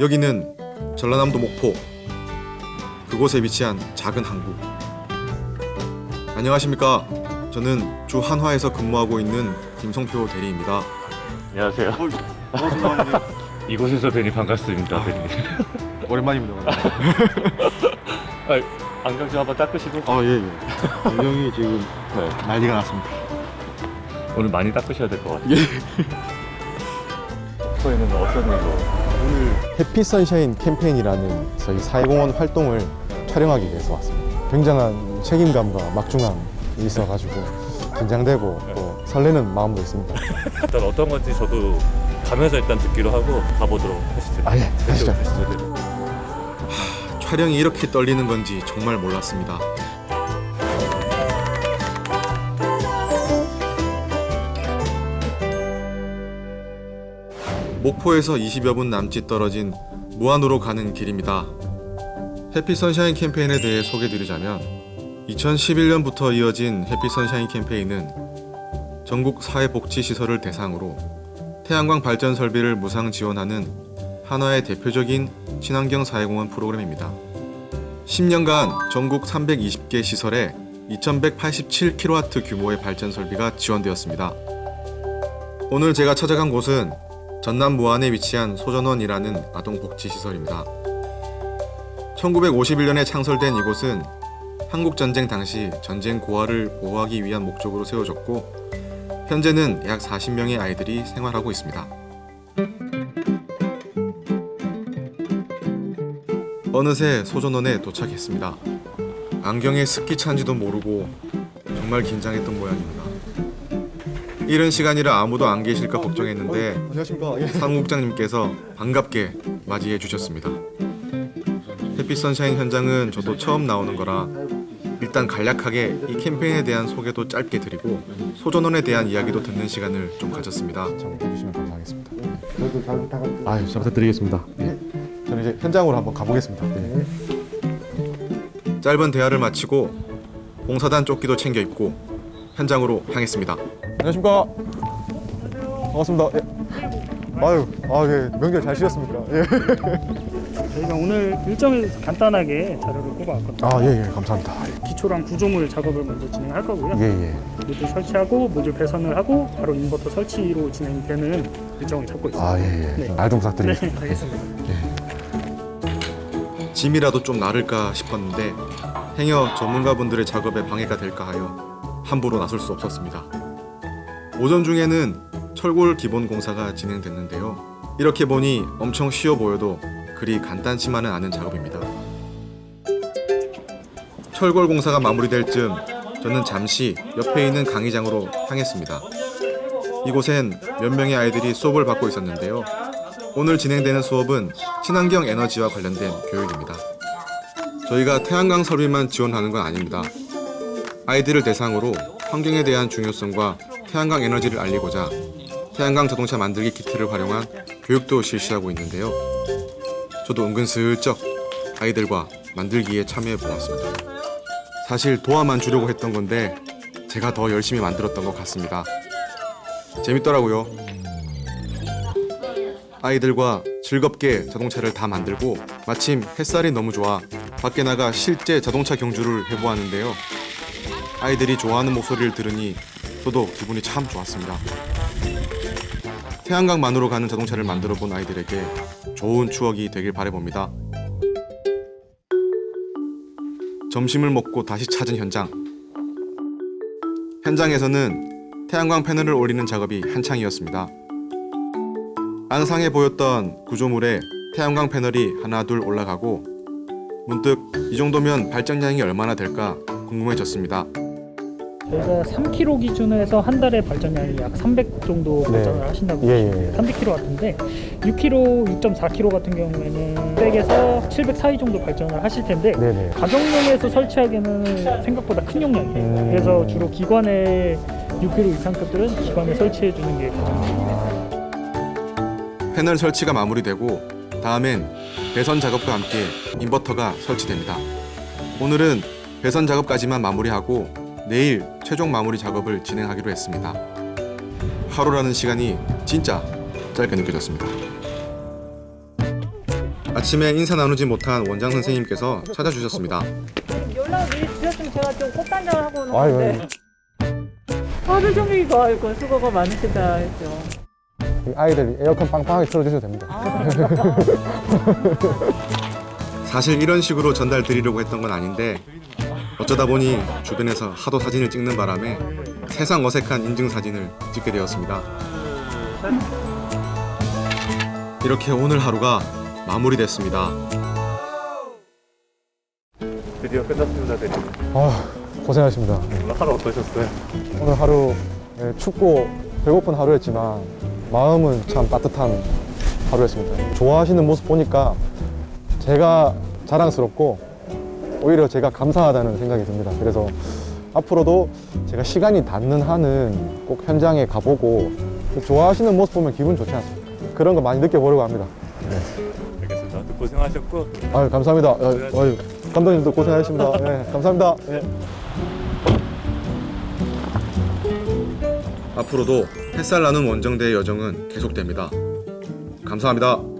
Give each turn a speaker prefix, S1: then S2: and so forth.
S1: 여기는 전라남도 목포 그곳에 위치한 작은 항구 안녕하십니까 저는 주 한화에서 근무하고 있는 김성표 대리입니다
S2: 안녕하세요.
S1: 반갑습니다
S2: 이곳에서 뵈니 반갑습니다,
S1: 아.
S2: 대리님.
S1: 오랜만입니다
S2: 안경 좀 한번 닦으시고.
S1: 아예예 안경이 지금
S2: 네.
S1: 난리가 났습니다
S2: 오늘 많이 닦으셔야 될 것 같아요.
S1: 예.
S2: 목포에는 어떤 일로?
S3: 해피 선샤인 캠페인이라는 저희 사회공헌 활동을 촬영하기 위해서 왔습니다. 굉장한 책임감과 막중함이 있어가지고 긴장되고 또 설레는 마음도 있습니다.
S2: 일단 어떤 건지 저도 가면서 일단 듣기로 하고 가보도록 하시죠.
S3: 아, 예. 가시죠.
S2: 가시죠. 네.
S1: 촬영이 이렇게 떨리는 건지 정말 몰랐습니다 목포에서 20여 분 남짓 떨어진 무안으로 가는 길입니다. 해피 선샤인 캠페인에 대해 소개드리자면 2011년부터 이어진 해피 선샤인 캠페인은 전국 사회복지시설을 대상으로 태양광 발전 설비를 무상 지원하는 하나의 대표적인 친환경 사회공헌 프로그램입니다. 10년간 전국 320개 시설에 2187kW 규모의 발전 설비가 지원되었습니다. 오늘 제가 찾아간 곳은 전남 무안에 위치한 소전원이라는 아동복지시설입니다. 1951년에 창설된 이곳은 한국전쟁 당시 전쟁 고아를 보호하기 위한 목적으로 세워졌고 현재는 약 40명의 아이들이 생활하고 있습니다. 어느새 소전원에 도착했습니다. 안경에 습기 찬지도 모르고 정말 긴장했던 모양입니다. 이른 시간이라 아무도 안 계실까 걱정했는데
S3: 안녕하십니까. 예.
S1: 사무국장님께서 반갑게 맞이해 주셨습니다. 햇빛 선샤인 현장은 저도 처음 나오는 거라 일단 간략하게 이 캠페인에 대한 소개도 짧게 드리고 소전원에 대한 이야기도 듣는 시간을 좀 가졌습니다.
S3: 좀 해주시면 감사하겠습니다. 저도 잘 부탁드립니다. 아유, 잘 부탁드리겠습니다. 예. 저는 이제 현장으로 한번 가보겠습니다. 예.
S1: 짧은 대화를 마치고 봉사단 조끼도 챙겨 입고 현장으로 향했습니다.
S3: 안녕하십니까. 반갑습니다. 예. 아유, 아, 예. 명절 잘 쉬셨습니까? 예.
S4: 저희가 오늘 일정을 간단하게 자료를 뽑아왔거든요.
S3: 아, 예, 예. 감사합니다.
S4: 기초랑 구조물 작업을 먼저 진행할 거고요.
S3: 예, 예.
S4: 모듈 설치하고 모듈 배선을 하고 바로 인버터 설치로 진행되는 일정을 잡고 있습니다.
S3: 아, 예, 예.
S4: 네. 네,
S3: 부탁드리겠습니다.
S4: 알겠습니다.
S1: 짐이라도 좀 나를까 싶었는데 행여 전문가분들의 작업에 방해가 될까 하여 함부로 나설 수 없었습니다. 오전 중에는 철골 기본 공사가 진행됐는데요. 이렇게 보니 엄청 쉬워 보여도 그리 간단치만은 않은 작업입니다. 철골 공사가 마무리될 즈음 저는 잠시 옆에 있는 강의장으로 향했습니다. 이곳엔 몇 명의 아이들이 수업을 받고 있었는데요. 오늘 진행되는 수업은 친환경 에너지와 관련된 교육입니다. 저희가 태양광 설비만 지원하는 건 아닙니다. 아이들을 대상으로 환경에 대한 중요성과 태양광 에너지를 알리고자 태양광 자동차 만들기 키트를 활용한 교육도 실시하고 있는데요. 저도 은근슬쩍 아이들과 만들기에 참여해 보았습니다. 사실 도와만 주려고 했던 건데 제가 더 열심히 만들었던 것 같습니다. 재밌더라고요. 아이들과 즐겁게 자동차를 다 만들고 마침 햇살이 너무 좋아 밖에 나가 실제 자동차 경주를 해보았는데요. 아이들이 좋아하는 목소리를 들으니 저도 기분이 참 좋았습니다. 태양광만으로 가는 자동차를 만들어 본 아이들에게 좋은 추억이 되길 바라봅니다. 점심을 먹고 다시 찾은 현장. 현장에서는 태양광 패널을 올리는 작업이 한창이었습니다. 앙상해 보였던 구조물에 태양광 패널이 하나 둘 올라가고 문득 이 정도면 발전량이 얼마나 될까 궁금해졌습니다.
S4: 저희가 3kg 기준에서 한 달에 발전량이 약 300 정도
S3: 네.
S4: 발전을 하신다고
S3: 예,
S4: 보시면
S3: 예, 예.
S4: 300kg 같은데 6kg, 6.4kg 같은 경우에는 100에서 700 사이 정도 발전을 하실 텐데
S3: 네 네.
S4: 가정용에서 설치하기에는 생각보다 큰 용량이에요.
S3: 음.
S4: 그래서 주로 기관에 6kg 이상급들은 기관에 설치해 주는 게 가장
S1: 패널 설치가 마무리되고 다음엔 배선 작업과 함께 인버터가 설치됩니다. 오늘은 배선 작업까지만 마무리하고 내일 최종 마무리 작업을 진행하기로 했습니다. 하루라는 시간이 진짜 짧게 느껴졌습니다. 아침에 인사 나누지 못한 원장 선생님께서 찾아주셨습니다.
S5: 연락 미리 주셨으면 제가 좀 꽃단장을 하고 오는
S3: 아유,
S5: 건데 하루 종일 이거 아이고 수고가 많으시다 했죠
S3: 이 아이들 에어컨 빵빵하게 틀어주셔도 됩니다.
S1: 사실 이런 식으로 전달 드리려고 했던 건 아닌데 어쩌다 보니 주변에서 하도 사진을 찍는 바람에 세상 어색한 인증 사진을 찍게 되었습니다. 이렇게 오늘 하루가 마무리됐습니다.
S2: 드디어 끝났습니다, 대리님.
S3: 아, 고생하셨습니다.
S2: 오늘 하루 어떠셨어요?
S3: 오늘 하루 예, 춥고 배고픈 하루였지만 마음은 참 따뜻한 하루였습니다. 좋아하시는 모습 보니까 제가 자랑스럽고 오히려 제가 감사하다는 생각이 듭니다. 그래서 앞으로도 제가 시간이 닿는 한은 꼭 현장에 가보고 좋아하시는 모습 보면 기분 좋지 않습니까? 그런 거 많이 느껴보려고 합니다.
S2: 알겠습니다. 고생하셨고
S3: 아유, 감사합니다. 아유, 아유, 감독님도 고생하셨습니다. 네, 감사합니다. 예.
S1: 앞으로도 햇살 나는 원정대의 여정은 계속됩니다. 감사합니다.